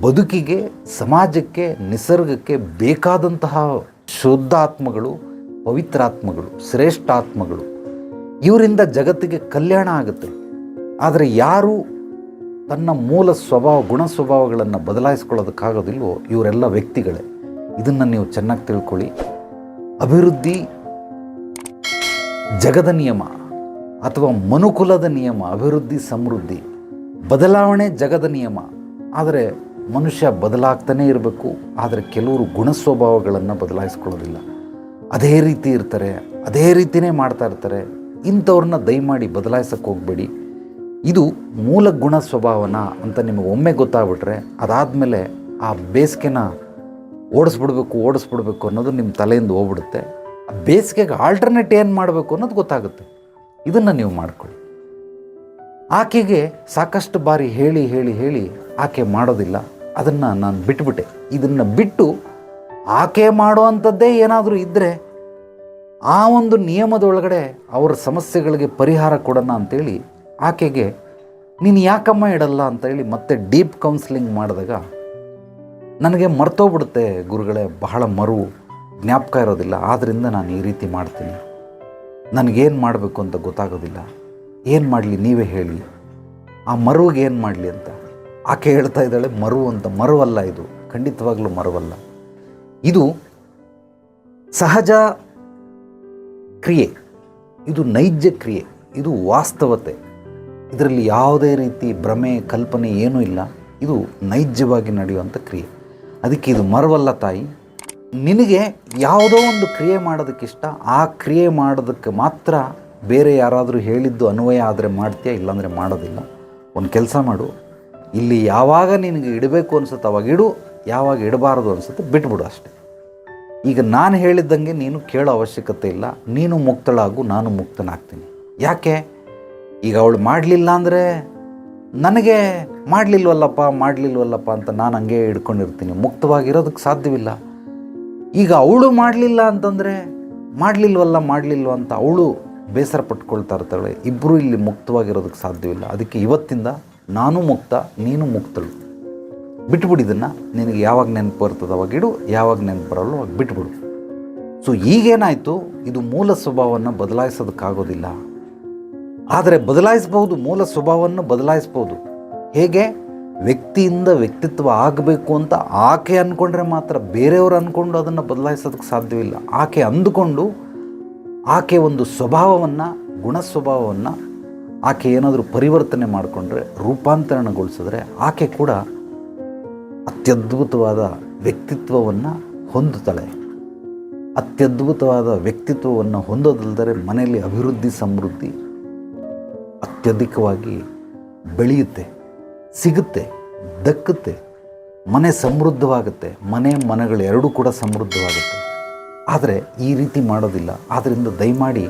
ಬದುಕಿಗೆ, ಸಮಾಜಕ್ಕೆ, ನಿಸರ್ಗಕ್ಕೆ ಬೇಕಾದಂತಹ ಶುದ್ಧಾತ್ಮಗಳು, ಪವಿತ್ರಾತ್ಮಗಳು, ಶ್ರೇಷ್ಠಾತ್ಮಗಳು. ಇವರಿಂದ ಜಗತ್ತಿಗೆ ಕಲ್ಯಾಣ ಆಗುತ್ತೆ. ಆದರೆ ಯಾರು ತನ್ನ ಮೂಲ ಸ್ವಭಾವ, ಗುಣ ಸ್ವಭಾವಗಳನ್ನು ಬದಲಾಯಿಸ್ಕೊಳ್ಳೋದಕ್ಕಾಗೋದಿಲ್ವೋ ಇವರೆಲ್ಲ ವ್ಯಕ್ತಿಗಳೇ. ಇದನ್ನು ನೀವು ಚೆನ್ನಾಗಿ ತಿಳ್ಕೊಳ್ಳಿ. ಅಭಿವೃದ್ಧಿ ಜಗದ ನಿಯಮ ಅಥವಾ ಮನುಕುಲದ ನಿಯಮ, ಅಭಿವೃದ್ಧಿ ಸಮೃದ್ಧಿ. ಬದಲಾವಣೆ ಜಗದ ನಿಯಮ. ಆದರೆ ಮನುಷ್ಯ ಬದಲಾಗ್ತಾನೇ ಇರಬೇಕು, ಆದರೆ ಕೆಲವರು ಗುಣ ಸ್ವಭಾವಗಳನ್ನು ಬದಲಾಯಿಸ್ಕೊಳ್ಳೋದಿಲ್ಲ. ಅದೇ ರೀತಿ ಇರ್ತಾರೆ, ಅದೇ ರೀತಿಯೇ ಮಾಡ್ತಾ ಇರ್ತಾರೆ. ಇಂಥವ್ರನ್ನ ದಯಮಾಡಿ ಬದಲಾಯಿಸಕ್ಕೆ ಹೋಗಬೇಡಿ. ಇದು ಮೂಲ ಗುಣ ಸ್ವಭಾವನ ಅಂತ ನಿಮಗೆ ಒಮ್ಮೆ ಗೊತ್ತಾಗ್ಬಿಟ್ರೆ ಅದಾದಮೇಲೆ ಆ ಬೇಸಿಗೆನ ಓಡಿಸ್ಬಿಡ್ಬೇಕು ಓಡಿಸ್ಬಿಡ್ಬೇಕು ಅನ್ನೋದು ನಿಮ್ಮ ತಲೆಯಿಂದ ಹೋಗ್ಬಿಡುತ್ತೆ. ಆ ಬೇಸಿಗೆಗೆ ಆಲ್ಟರ್ನೇಟ್ ಏನು ಮಾಡಬೇಕು ಅನ್ನೋದು ಗೊತ್ತಾಗುತ್ತೆ. ಇದನ್ನು ನೀವು ಮಾಡ್ಕೊಳ್ಳಿ. ಆಕೆಗೆ ಸಾಕಷ್ಟು ಬಾರಿ ಹೇಳಿ ಹೇಳಿ ಹೇಳಿ ಆಕೆ ಮಾಡೋದಿಲ್ಲ. ಅದನ್ನು ನಾನು ಬಿಟ್ಬಿಟ್ಟೆ. ಇದನ್ನು ಬಿಟ್ಟು ಆಕೆ ಮಾಡುವಂಥದ್ದೇ ಏನಾದರೂ ಇದ್ದರೆ ಆ ಒಂದು ನಿಯಮದೊಳಗಡೆ ಅವರ ಸಮಸ್ಯೆಗಳಿಗೆ ಪರಿಹಾರ ಕೊಡೋಣ ಅಂತೇಳಿ ಆಕೆಗೆ, ನೀನು ಯಾಕಮ್ಮ ಇಡಲ್ಲ? ಅಂತೇಳಿ ಮತ್ತೆ ಡೀಪ್ ಕೌನ್ಸಿಲಿಂಗ್ ಮಾಡಿದಾಗ ನನಗೆ ಮರ್ತೋಗ್ಬಿಡುತ್ತೆ ಗುರುಗಳೇ, ಬಹಳ ಮರು ಜ್ಞಾಪಕ ಇರೋದಿಲ್ಲ ಆದ್ದರಿಂದ ನಾನು ಈ ರೀತಿ ಮಾಡ್ತೀನಿ. ನನಗೇನು ಮಾಡಬೇಕು ಅಂತ ಗೊತ್ತಾಗೋದಿಲ್ಲ. ಏನು ಮಾಡಲಿ, ನೀವೇ ಹೇಳಿ. ಆ ಮರುವಿಗೆ ಏನು ಮಾಡಲಿ ಅಂತ. ಆಕೆ ಹೇಳ್ತಾ ಇದ್ದಾಳೆ, ಮರು ಅಂತ. ಮರುವಲ್ಲ ಇದು. ಖಂಡಿತವಾಗ್ಲೂ ಮರುವಲ್ಲ. ಇದು ಸಹಜ ಕ್ರಿಯೆ. ಇದು ನೈಜ ಕ್ರಿಯೆ. ಇದು ವಾಸ್ತವತೆ. ಇದರಲ್ಲಿ ಯಾವುದೇ ರೀತಿ ಭ್ರಮೆ, ಕಲ್ಪನೆ ಏನೂ ಇಲ್ಲ. ಇದು ನೈಜವಾಗಿ ನಡೆಯುವಂಥ ಕ್ರಿಯೆ. ಅದಕ್ಕೆ ಇದು ಮರವಲ್ಲ ತಾಯಿ. ನಿನಗೆ ಯಾವುದೋ ಒಂದು ಕ್ರಿಯೆ ಮಾಡೋದಕ್ಕಿಷ್ಟ. ಆ ಕ್ರಿಯೆ ಮಾಡೋದಕ್ಕೆ ಮಾತ್ರ ಬೇರೆ ಯಾರಾದರೂ ಹೇಳಿದ್ದು ಅನ್ವಯ ಆದರೆ ಮಾಡ್ತೀಯಾ, ಇಲ್ಲಾಂದರೆ ಮಾಡೋದಿಲ್ಲ. ಒಂದು ಕೆಲಸ ಮಾಡು. ಇಲ್ಲಿ ಯಾವಾಗ ನಿನಗೆ ಇಡಬೇಕು ಅನ್ಸುತ್ತೆ ಅವಾಗ ಇಡು, ಯಾವಾಗ ಇಡಬಾರ್ದು ಅನಿಸುತ್ತೆ ಬಿಟ್ಬಿಡು ಅಷ್ಟೆ. ಈಗ ನಾನು ಹೇಳಿದ್ದಂಗೆ ನೀನು ಕೇಳೋ ಅವಶ್ಯಕತೆ ಇಲ್ಲ, ನೀನು ಮುಕ್ತಳಾಗು, ನಾನು ಮುಕ್ತನಾಗ್ತೀನಿ. ಯಾಕೆ? ಈಗ ಅವಳು ಮಾಡಲಿಲ್ಲ ಅಂದರೆ ನನಗೆ ಮಾಡಲಿಲ್ವಲ್ಲಪ್ಪ ಮಾಡಲಿಲ್ವಲ್ಲಪ್ಪ ಅಂತ ನಾನು ಹಂಗೆ ಇಡ್ಕೊಂಡಿರ್ತೀನಿ ಮುಕ್ತವಾಗಿರೋದಕ್ಕೆ ಸಾಧ್ಯವಿಲ್ಲ. ಈಗ ಅವಳು ಮಾಡಲಿಲ್ಲ ಅಂತಂದರೆ ಮಾಡಲಿಲ್ವಲ್ಲ, ಮಾಡಲಿಲ್ವ ಅಂತ ಅವಳು ಬೇಸರ ಪಟ್ಕೊಳ್ತಾ ಇರ್ತಾಳೆ. ಇಬ್ಬರೂ ಇಲ್ಲಿ ಮುಕ್ತವಾಗಿರೋದಕ್ಕೆ ಸಾಧ್ಯವಿಲ್ಲ. ಅದಕ್ಕೆ ಇವತ್ತಿಂದ ನಾನು ಮುಕ್ತ, ನೀನು ಮುಕ್ತಳು. ಬಿಟ್ಬಿಡು ಇದನ್ನು, ನಿನಗೆ ಯಾವಾಗ ನೆನಪು ಬರ್ತದೆ ಅವಾಗ ಇಡು, ಯಾವಾಗ ನೆನಪು ಬರಲ್ಲ ಅವಾಗ ಬಿಟ್ಬಿಡು. ಸೊ ಈಗೇನಾಯಿತು? ಇದು ಮೂಲ ಸ್ವಭಾವವನ್ನು ಬದಲಾಯಿಸೋದಕ್ಕಾಗೋದಿಲ್ಲ. ಆದರೆ ಬದಲಾಯಿಸಬಹುದು, ಮೂಲ ಸ್ವಭಾವವನ್ನು ಬದಲಾಯಿಸ್ಬೋದು ಹೇಗೆ? ವ್ಯಕ್ತಿಯಿಂದ ವ್ಯಕ್ತಿತ್ವ ಆಗಬೇಕು ಅಂತ ಆಕೆ ಅಂದ್ಕೊಂಡ್ರೆ ಮಾತ್ರ ಬೇರೆಯವರು ಅಂದ್ಕೊಂಡು ಅದನ್ನು ಬದಲಾಯಿಸೋದಕ್ಕೆ ಸಾಧ್ಯವಿಲ್ಲ. ಆಕೆ ಅಂದುಕೊಂಡು ಆಕೆ ಒಂದು ಸ್ವಭಾವವನ್ನು, ಗುಣ ಸ್ವಭಾವವನ್ನು ಆಕೆ ಏನಾದರೂ ಪರಿವರ್ತನೆ ಮಾಡಿಕೊಂಡ್ರೆ, ರೂಪಾಂತರಣಗೊಳಿಸಿದ್ರೆ ಆಕೆ ಕೂಡ ಅತ್ಯದ್ಭುತವಾದ ವ್ಯಕ್ತಿತ್ವವನ್ನು ಹೊಂದುತ್ತಾಳೆ. ಅತ್ಯದ್ಭುತವಾದ ವ್ಯಕ್ತಿತ್ವವನ್ನು ಹೊಂದೋದಲ್ದರೆ ಮನೆಯಲ್ಲಿ ಅಭಿವೃದ್ಧಿ ಸಮೃದ್ಧಿ ಅತ್ಯಧಿಕವಾಗಿ ಬೆಳೆಯುತ್ತೆ, ಸಿಗುತ್ತೆ, ದಕ್ಕುತ್ತೆ, ಮನೆ ಸಮೃದ್ಧವಾಗುತ್ತೆ, ಮನೆ ಮನೆಗಳೆರಡೂ ಕೂಡ ಸಮೃದ್ಧವಾಗುತ್ತೆ. ಆದರೆ ಈ ರೀತಿ ಮಾಡೋದಿಲ್ಲ. ಆದ್ದರಿಂದ ದಯಮಾಡಿ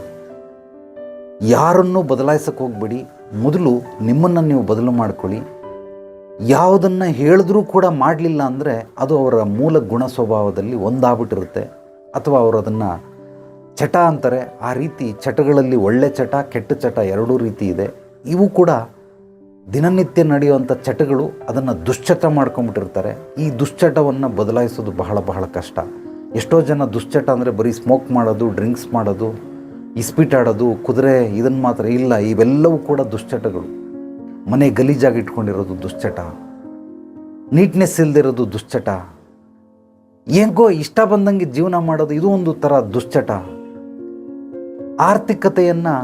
ಯಾರನ್ನೂ ಬದಲಾಯಿಸಕ್ಕೆ ಹೋಗಬೇಡಿ. ಮೊದಲು ನಿಮ್ಮನ್ನು ನೀವು ಬದಲು ಮಾಡ್ಕೊಳ್ಳಿ. ಯಾವುದನ್ನು ಹೇಳಿದ್ರೂ ಕೂಡ ಮಾಡಲಿಲ್ಲ ಅಂದರೆ ಅದು ಅವರ ಮೂಲ ಗುಣ ಸ್ವಭಾವದಲ್ಲಿ ಒಂದಾಗ್ಬಿಟ್ಟಿರುತ್ತೆ. ಅಥವಾ ಅವರು ಅದನ್ನು ಚಟ ಅಂತಾರೆ. ಆ ರೀತಿ ಚಟಗಳಲ್ಲಿ ಒಳ್ಳೆ ಚಟ, ಕೆಟ್ಟ ಚಟ ಎರಡೂ ರೀತಿ ಇದೆ. ಇವು ಕೂಡ ದಿನನಿತ್ಯ ನಡೆಯುವಂಥ ಚಟಗಳು ಅದನ್ನು ದುಶ್ಚಟ ಮಾಡ್ಕೊಂಬಿಟ್ಟಿರ್ತಾರೆ. ಈ ದುಶ್ಚಟವನ್ನು ಬದಲಾಯಿಸೋದು ಬಹಳ ಬಹಳ ಕಷ್ಟ. ಎಷ್ಟೋ ಜನ ದುಶ್ಚಟ ಅಂದರೆ ಬರೀ ಸ್ಮೋಕ್ ಮಾಡೋದು ಡ್ರಿಂಕ್ಸ್ ಮಾಡೋದು ಇಸ್ಪೀಟ್ ಆಡೋದು, ಕುದುರೆ ಇದನ್ನು ಮಾತ್ರ ಇಲ್ಲ, ಇವೆಲ್ಲವೂ ಕೂಡ ದುಶ್ಚಟಗಳು. ಮನೆ ಗಲೀಜಾಗಿ ಇಟ್ಕೊಂಡಿರೋದು ದುಶ್ಚಟ. ನೀಟ್ನೆಸ್ ಇಲ್ಲದಿರೋದು ದುಶ್ಚಟ. ಹೆಂಗೋ ಇಷ್ಟ ಬಂದಂಗೆ ಜೀವನ ಮಾಡೋದು, ಇದು ಒಂದು ಥರ ದುಶ್ಚಟ. ಆರ್ಥಿಕತೆಯನ್ನು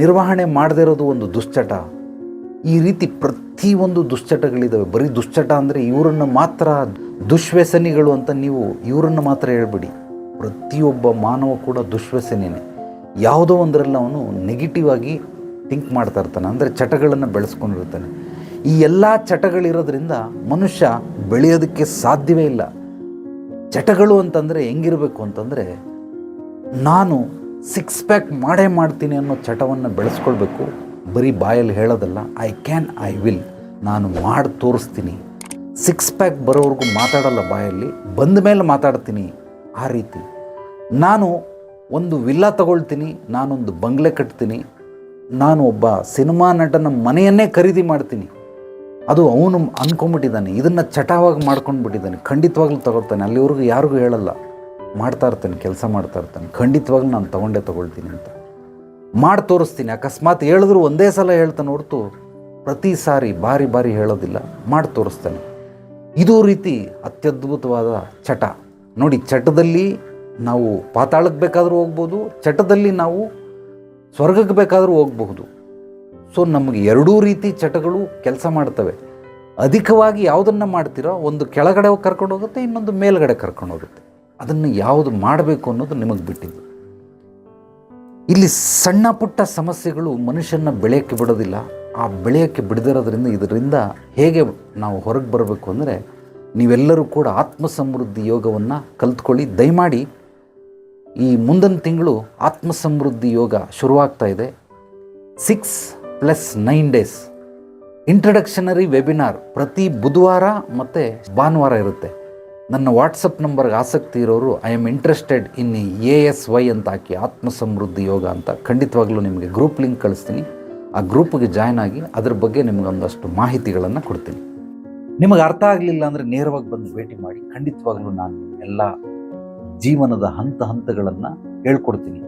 ನಿರ್ವಹಣೆ ಮಾಡದೇ ಇರೋದು ಒಂದು ದುಶ್ಚಟ. ಈ ರೀತಿ ಪ್ರತಿಯೊಂದು ದುಶ್ಚಟಗಳಿದ್ದಾವೆ ಬರೀ ದುಶ್ಚಟ ಅಂದರೆ ಇವರನ್ನು ಮಾತ್ರ ದುಶ್ವ್ಯಸನಿಗಳು ಅಂತ ನೀವು ಇವರನ್ನು ಮಾತ್ರ ಹೇಳ್ಬಿಡಿ. ಪ್ರತಿಯೊಬ್ಬ ಮಾನವ ಕೂಡ ದುಶ್ವ್ಯಸನಿನೇ. ಯಾವುದೋ ಒಂದರಲ್ಲಿ ಅವನು ನೆಗೆಟಿವ್ ಆಗಿ ಥಿಂಕ್ ಮಾಡ್ತಾ ಇರ್ತಾನೆ, ಅಂದರೆ ಚಟಗಳನ್ನು ಬೆಳೆಸ್ಕೊಂಡಿರ್ತಾನೆ ಈ ಎಲ್ಲ ಚಟಗಳಿರೋದ್ರಿಂದ ಮನುಷ್ಯ ಬೆಳೆಯೋದಕ್ಕೆ ಸಾಧ್ಯವೇ ಇಲ್ಲ. ಚಟಗಳು ಅಂತಂದರೆ ಹೆಂಗಿರಬೇಕು ಅಂತಂದರೆ, ನಾನು ಸಿಕ್ಸ್ ಪ್ಯಾಕ್ ಮಾಡೇ ಮಾಡ್ತೀನಿ ಅನ್ನೋ ಚಟವನ್ನು ಬೆಳೆಸ್ಕೊಳ್ಬೇಕು. ಬರೀ ಬಾಯಲ್ಲಿ ಹೇಳೋದಲ್ಲ ಐ ಕ್ಯಾನ್ ಐ ವಿಲ್ ನಾನು ಮಾಡಿ ತೋರಿಸ್ತೀನಿ. ಸಿಕ್ಸ್ ಪ್ಯಾಕ್ ಬರೋವರೆಗೂ ಮಾತಾಡಲ್ಲ ಬಾಯಲ್ಲಿ ಬಂದ ಮೇಲೆ ಮಾತಾಡ್ತೀನಿ ಆ ರೀತಿ. ನಾನು ಒಂದು ವಿಲ್ಲ ತಗೊಳ್ತೀನಿ, ನಾನೊಂದು ಬಂಗ್ಲೆ ಕಟ್ತೀನಿ, ನಾನು ಒಬ್ಬ ಸಿನಿಮಾ ನಟನ ಮನೆಯನ್ನೇ ಖರೀದಿ ಮಾಡ್ತೀನಿ. ಅದು ಅವನು ಅಂದ್ಕೊಂಡ್ಬಿಟ್ಟಿದ್ದಾನೆ ಇದನ್ನು ಚಟವಾಗಿ ಮಾಡ್ಕೊಂಡ್ಬಿಟ್ಟಿದ್ದಾನೆ, ಖಂಡಿತವಾಗ್ಲೂ ತಗೊಳ್ತಾನೆ, ಅಲ್ಲಿವರೆಗೂ ಯಾರಿಗೂ ಹೇಳಲ್ಲ. ಮಾಡ್ತಾ ಇರ್ತಾನೆ, ಕೆಲಸ ಮಾಡ್ತಾ ಇರ್ತಾನೆ, ಖಂಡಿತವಾಗ್ಲೂ ನಾನು ತಗೊಂಡೇ ತಗೊಳ್ತೀನಿ ಅಂತ. ಮಾಡಿ ತೋರಿಸ್ತೀನಿ, ಅಕಸ್ಮಾತ್ ಹೇಳಿದ್ರು ಒಂದೇ ಸಲ ಹೇಳ್ತಾನೆ ಹೊರತು ಪ್ರತಿ ಸಾರಿ ಬಾರಿ ಬಾರಿ ಹೇಳೋದಿಲ್ಲ, ಮಾಡಿ ತೋರಿಸ್ತಾನೆ. ಇದು ರೀತಿ ಅತ್ಯದ್ಭುತವಾದ ಚಟ. ನೋಡಿ, ಚಟದಲ್ಲಿ ನಾವು ಪಾತಾಳಕ್ಕೆ ಬೇಕಾದರೂ ಹೋಗ್ಬೋದು, ಚಟದಲ್ಲಿ ನಾವು ಸ್ವರ್ಗಕ್ಕೆ ಬೇಕಾದರೂ ಹೋಗಬಹುದು. ಸೊ ನಮಗೆ ಎರಡೂ ರೀತಿ ಚಟಗಳು ಕೆಲಸ ಮಾಡ್ತವೆ. ಅಧಿಕವಾಗಿ ಯಾವುದನ್ನು ಮಾಡ್ತೀರೋ? ಒಂದು ಕೆಳಗಡೆ ಕರ್ಕೊಂಡು ಹೋಗುತ್ತೆ, ಇನ್ನೊಂದು ಮೇಲ್ಗಡೆ ಕರ್ಕೊಂಡು ಹೋಗುತ್ತೆ. ಅದನ್ನು ಯಾವುದು ಮಾಡಬೇಕು ಅನ್ನೋದು ನಿಮಗೆ ಬಿಟ್ಟಿದ್ದು. ಇಲ್ಲಿ ಸಣ್ಣ ಪುಟ್ಟ ಸಮಸ್ಯೆಗಳು ಮನುಷ್ಯನ ಬೆಳೆಯೋಕ್ಕೆ ಬಿಡೋದಿಲ್ಲ. ಆ ಬೆಳೆಯೋಕ್ಕೆ ಬಿಡದಿರೋದ್ರಿಂದ ಇದರಿಂದ ಹೇಗೆ ನಾವು ಹೊರಗೆ ಬರಬೇಕು ಅಂದರೆ, ನೀವೆಲ್ಲರೂ ಕೂಡ ಆತ್ಮ ಸಮೃದ್ಧಿ ಯೋಗವನ್ನು ಕಲ್ತ್ಕೊಳ್ಳಿ. ದಯಮಾಡಿ ಈ ಮುಂದಿನ ತಿಂಗಳು ಆತ್ಮಸಮೃದ್ಧಿ ಯೋಗ ಶುರುವಾಗ್ತಾ ಇದೆ. Six plus nine days introductory webinar ಪ್ರತಿ ಬುಧವಾರ ಮತ್ತು ಭಾನುವಾರ ಇರುತ್ತೆ. ನನ್ನ ವಾಟ್ಸಪ್ ನಂಬರ್ಗೆ ಆಸಕ್ತಿ ಇರೋರು I am interested in A S Y ಅಂತ ಹಾಕಿ ಆತ್ಮಸಮೃದ್ಧಿ ಯೋಗ ಅಂತ ಖಂಡಿತವಾಗ್ಲೂ ನಿಮಗೆ ಗ್ರೂಪ್ ಲಿಂಕ್ ಕಳಿಸ್ತೀನಿ. ಆ ಗ್ರೂಪ್ಗೆ ಜಾಯ್ನ್ ಆಗಿ ಅದ್ರ ಬಗ್ಗೆ ನಿಮಗೆ ಒಂದಷ್ಟು ಮಾಹಿತಿಗಳನ್ನು ಕೊಡ್ತೀನಿ. ನಿಮಗೆ ಅರ್ಥ ಆಗಲಿಲ್ಲ ಅಂದರೆ ನೇರವಾಗಿ ಬಂದು ಭೇಟಿ ಮಾಡಿ, ಖಂಡಿತವಾಗ್ಲೂ ನಾನು ಎಲ್ಲ ಜೀವನದ ಹಂತ ಹಂತಗಳನ್ನು ಹೇಳ್ಕೊಡ್ತೀನಿ.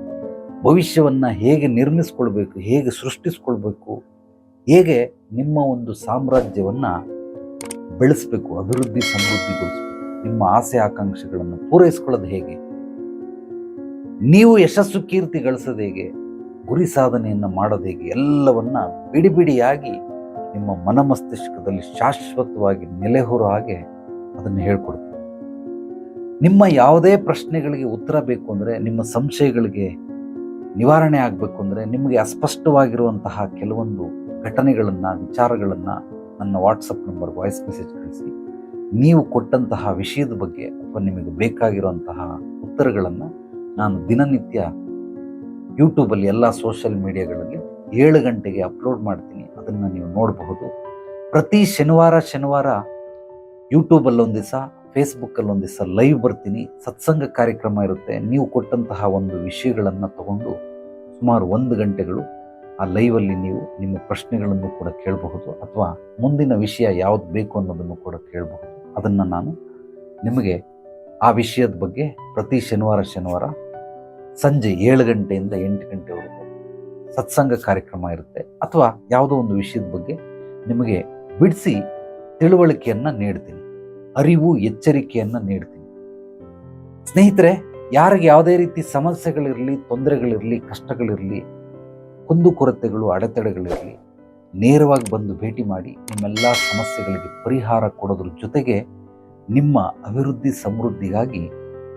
ಭವಿಷ್ಯವನ್ನು ಹೇಗೆ ನಿರ್ಮಿಸ್ಕೊಳ್ಬೇಕು, ಹೇಗೆ ಸೃಷ್ಟಿಸ್ಕೊಳ್ಬೇಕು, ಹೇಗೆ ನಿಮ್ಮ ಒಂದು ಸಾಮ್ರಾಜ್ಯವನ್ನು ಬೆಳೆಸಬೇಕು, ಅಭಿವೃದ್ಧಿ ಸಮೃದ್ಧಿಗೊಳಿಸಬೇಕು, ನಿಮ್ಮ ಆಸೆ ಆಕಾಂಕ್ಷೆಗಳನ್ನು ಪೂರೈಸ್ಕೊಳ್ಳೋದು ಹೇಗೆ? ನೀವು ಯಶಸ್ಸು ಕೀರ್ತಿ ಗಳಿಸೋದು ಹೇಗೆ? ಗುರಿ ಸಾಧನೆಯನ್ನು ಮಾಡೋದು ಹೇಗೆ? ಎಲ್ಲವನ್ನು ಬಿಡಿ ಬಿಡಿಯಾಗಿ ನಿಮ್ಮ ಮನಮಸ್ತಿಷ್ಕದಲ್ಲಿ ಶಾಶ್ವತವಾಗಿ ನೆಲೆಹೊರೋ ಹಾಗೆ ಅದನ್ನು ಹೇಳ್ಕೊಡ್ತೀನಿ. ನಿಮ್ಮ ಯಾವುದೇ ಪ್ರಶ್ನೆಗಳಿಗೆ ಉತ್ತರ ಬೇಕು ಅಂದರೆ, ನಿಮ್ಮ ಸಂಶಯಗಳಿಗೆ ನಿವಾರಣೆ ಆಗಬೇಕು ಅಂದರೆ, ನಿಮಗೆ ಅಸ್ಪಷ್ಟವಾಗಿರುವಂತಹ ಕೆಲವೊಂದು ಘಟನೆಗಳನ್ನು, ವಿಚಾರಗಳನ್ನು ನನ್ನ ವಾಟ್ಸಪ್ ನಂಬರ್ ವಾಯ್ಸ್ ಮೆಸೇಜ್ ಕಳಿಸಿ. ನೀವು ಕೊಟ್ಟಂತಹ ವಿಷಯದ ಬಗ್ಗೆ ಅಥವಾ ನಿಮಗೆ ಬೇಕಾಗಿರುವಂತಹ ಉತ್ತರಗಳನ್ನು ನಾನು ದಿನನಿತ್ಯ ಯೂಟ್ಯೂಬಲ್ಲಿ ಎಲ್ಲ ಸೋಷಿಯಲ್ ಮೀಡಿಯಾಗಳಲ್ಲಿ ಏಳು ಗಂಟೆಗೆ ಅಪ್ಲೋಡ್ ಮಾಡ್ತೀನಿ. ಅದನ್ನು ನೀವು ನೋಡಬಹುದು. ಪ್ರತಿ ಶನಿವಾರ ಶನಿವಾರ ಯೂಟ್ಯೂಬಲ್ಲೊಂದು ದಿವಸ ಫೇಸ್ಬುಕ್ಕಲ್ಲಿ ಒಂದು ದಿವಸ ಲೈವ್ ಬರ್ತೀನಿ. ಸತ್ಸಂಗ ಕಾರ್ಯಕ್ರಮ ಇರುತ್ತೆ. ನೀವು ಕೊಟ್ಟಂತಹ ಒಂದು ವಿಷಯಗಳನ್ನು ತಗೊಂಡು ಸುಮಾರು ಒಂದು ಗಂಟೆಗಳು ಆ ಲೈವಲ್ಲಿ ನೀವು ನಿಮ್ಮ ಪ್ರಶ್ನೆಗಳನ್ನು ಕೂಡ ಕೇಳಬಹುದು ಅಥವಾ ಮುಂದಿನ ವಿಷಯ ಯಾವುದು ಬೇಕು ಅನ್ನೋದನ್ನು ಕೂಡ ಕೇಳಬಹುದು. ಅದನ್ನು ನಾನು ನಿಮಗೆ ಆ ವಿಷಯದ ಬಗ್ಗೆ ಪ್ರತಿ ಶನಿವಾರ ಶನಿವಾರ ಸಂಜೆ ಏಳು ಗಂಟೆಯಿಂದ ಎಂಟು ಗಂಟೆವರೆಗೂ ಸತ್ಸಂಗ ಕಾರ್ಯಕ್ರಮ ಇರುತ್ತೆ. ಅಥವಾ ಯಾವುದೋ ಒಂದು ವಿಷಯದ ಬಗ್ಗೆ ನಿಮಗೆ ಬಿಡಿಸಿ ತಿಳುವಳಿಕೆಯನ್ನು ನೀಡ್ತೀನಿ. ಅರಿವು, ಎಚ್ಚರಿಕೆಯನ್ನು ನೀಡ್ತೀನಿ. ಸ್ನೇಹಿತರೆ, ಯಾರಿಗೆ ಯಾವುದೇ ರೀತಿ ಸಮಸ್ಯೆಗಳಿರಲಿ, ತೊಂದರೆಗಳಿರಲಿ, ಕಷ್ಟಗಳಿರಲಿ ಕುಂದುಕೊರತೆಗಳು ಅಡೆತಡೆಗಳಿರಲಿ, ನೇರವಾಗಿ ಬಂದು ಭೇಟಿ ಮಾಡಿ ನಿಮ್ಮೆಲ್ಲ ಸಮಸ್ಯೆಗಳಿಗೆ ಪರಿಹಾರ ಕೊಡೋದ್ರ ಜೊತೆಗೆ ನಿಮ್ಮ ಅಭಿವೃದ್ಧಿ ಸಮೃದ್ಧಿಗಾಗಿ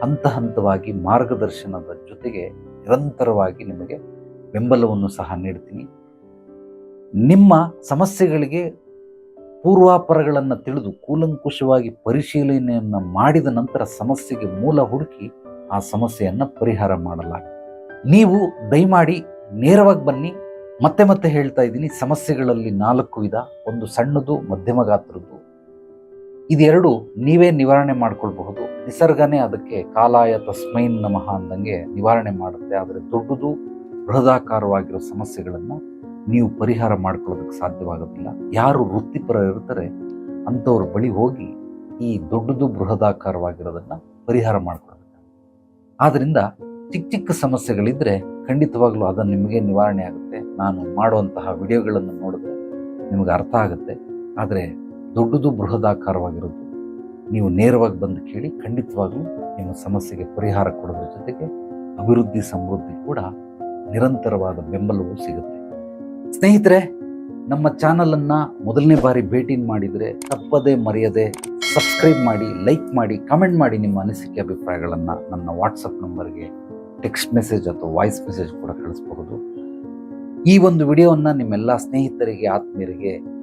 ಹಂತ ಹಂತವಾಗಿ ಮಾರ್ಗದರ್ಶನದ ಜೊತೆಗೆ ನಿರಂತರವಾಗಿ ನಿಮಗೆ ಬೆಂಬಲವನ್ನು ಸಹ ನೀಡ್ತೀನಿ. ನಿಮ್ಮ ಸಮಸ್ಯೆಗಳಿಗೆ ಪೂರ್ವಾಪರಗಳನ್ನು ತಿಳಿದು ಕೂಲಂಕುಷವಾಗಿ ಪರಿಶೀಲನೆಯನ್ನು ಮಾಡಿದ ನಂತರ ಸಮಸ್ಯೆಗೆ ಮೂಲ ಹುಡುಕಿ ಆ ಸಮಸ್ಯೆಯನ್ನು ಪರಿಹಾರ ಮಾಡಲಾಗುತ್ತೆ ನೀವು ದಯಮಾಡಿ ನೇರವಾಗಿ ಬನ್ನಿ. ಮತ್ತೆ ಮತ್ತೆ ಹೇಳ್ತಾ ಇದ್ದೀನಿ. ಸಮಸ್ಯೆಗಳಲ್ಲಿ ನಾಲ್ಕು ವಿಧ. ಒಂದು ಸಣ್ಣದು, ಮಧ್ಯಮ ಗಾತ್ರದ್ದು. ಇದೆರಡು ನೀವೇ ನಿವಾರಣೆ ಮಾಡ್ಕೊಳ್ಬಹುದು. ನಿಸರ್ಗನೇ ಅದಕ್ಕೆ ಕಾಲಾಯ ತಸ್ಮೈನ್ ನಮಃ ಅಂದಂಗೆ ನಿವಾರಣೆ ಮಾಡುತ್ತೆ. ಆದರೆ ದೊಡ್ಡದು ಬೃಹದಾಕಾರವಾಗಿರೋ ಸಮಸ್ಯೆಗಳನ್ನು ನೀವು ಪರಿಹಾರ ಮಾಡ್ಕೊಳ್ಳೋದಕ್ಕೆ ಸಾಧ್ಯವಾಗೋದಿಲ್ಲ. ಯಾರು ವೃತ್ತಿಪರ ಇರ್ತಾರೆ ಅಂಥವ್ರ ಬಳಿ ಹೋಗಿ ಈ ದೊಡ್ಡದು ಬೃಹದಾಕಾರವಾಗಿರೋದನ್ನು ಪರಿಹಾರ ಮಾಡ್ಕೊಳ್ಬೇಕು ಆದ್ದರಿಂದ ಚಿಕ್ಕ ಚಿಕ್ಕ ಸಮಸ್ಯೆಗಳಿದ್ದರೆ ಖಂಡಿತವಾಗ್ಲೂ ಅದನ್ನು ನಿಮಗೆ ನಿವಾರಣೆ ಆಗುತ್ತೆ. ನಾನು ಮಾಡುವಂತಹ ವಿಡಿಯೋಗಳನ್ನು ನೋಡಿದ್ರೆ ನಿಮಗೆ ಅರ್ಥ ಆಗುತ್ತೆ. ಆದರೆ ದೊಡ್ಡದು ಬೃಹದಾಕಾರವಾಗಿರೋದು ನೀವು ನೇರವಾಗಿ ಬಂದು ಕೇಳಿ ಖಂಡಿತವಾಗ್ಲೂ ನಿಮ್ಮ ಸಮಸ್ಯೆಗೆ ಪರಿಹಾರ ಕೊಡೋದ್ರ ಜೊತೆಗೆ ಅಭಿವೃದ್ಧಿ ಸಮೃದ್ಧಿ ಕೂಡ ನಿರಂತರವಾದ ಬೆಂಬಲವೂ ಸಿಗುತ್ತೆ. ಸ್ನೇಹಿತರೆ, ನಮ್ಮ ಚಾನಲನ್ನು ಮೊದಲನೇ ಬಾರಿ ಭೇಟಿ ಮಾಡಿದರೆ ತಪ್ಪದೇ ಮರೆಯದೆ ಸಬ್ಸ್ಕ್ರೈಬ್ ಮಾಡಿ, ಲೈಕ್ ಮಾಡಿ, ಕಮೆಂಟ್ ಮಾಡಿ ನಿಮ್ಮ ಅನಿಸಿಕೆ ಅಭಿಪ್ರಾಯಗಳನ್ನು ನನ್ನ ವಾಟ್ಸಪ್ ನಂಬರ್ಗೆ ಟೆಕ್ಸ್ಟ್ ಮೆಸೇಜ್ ಅಥವಾ ವಾಯ್ಸ್ ಮೆಸೇಜ್ ಕೂಡ ಕಳಿಸ್ಬಹುದು. ಈ ಒಂದು ವಿಡಿಯೋವನ್ನು ನಿಮ್ಮೆಲ್ಲ ಸ್ನೇಹಿತರಿಗೆ, ಆತ್ಮೀಯರಿಗೆ